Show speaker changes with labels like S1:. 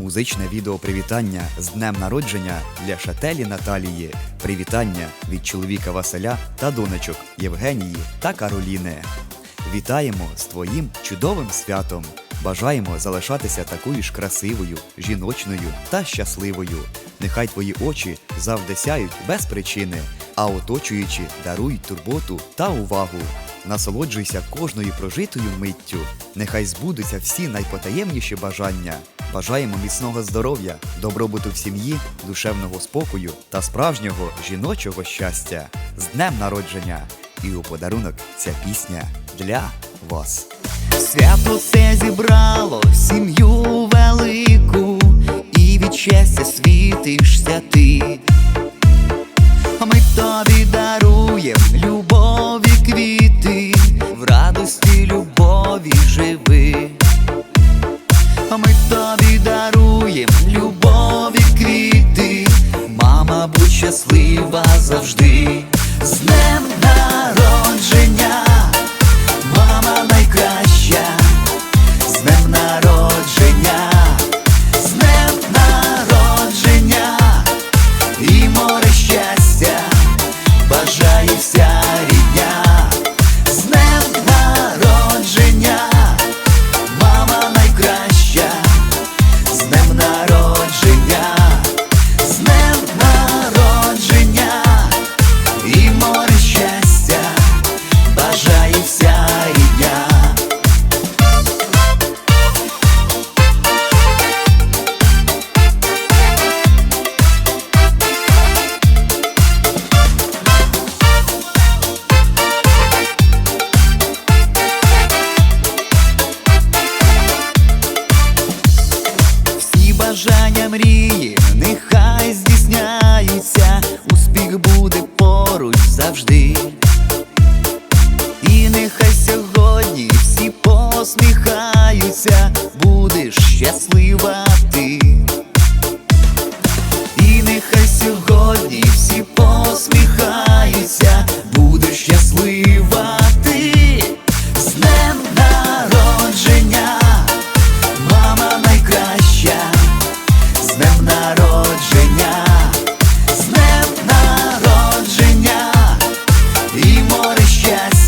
S1: Музичне відео привітання з днем народження для Шателі Наталії. Привітання від чоловіка Василя та донечок Євгенії та Кароліни. Вітаємо з твоїм чудовим святом. Бажаємо залишатися такою ж красивою, жіночною та щасливою. Нехай твої очі завжди сяють без причини, а оточуючі дарують турботу та увагу. Насолоджуйся кожною прожитою миттю. Нехай збудуться всі найпотаємніші бажання. Бажаємо міцного здоров'я, добробуту в сім'ї, душевного спокою та справжнього жіночого щастя. З днем народження! І у подарунок ця пісня для вас.
S2: Свято все зібрало сім'ю велику, і від щастя світишся ти. Щаслива завжди. З днем народження, мама найкраща, з днем народження, з днем народження. І море щастя, бажає вся рідня, з днем народження, мама найкраща, з днем народження, мрії, нехай здійсняються, успіх буде поруч завжди. І нехай сьогодні всі посміхаються, будеш щаслива ти. І нехай сьогодні всі посміхаються, будеш щаслива море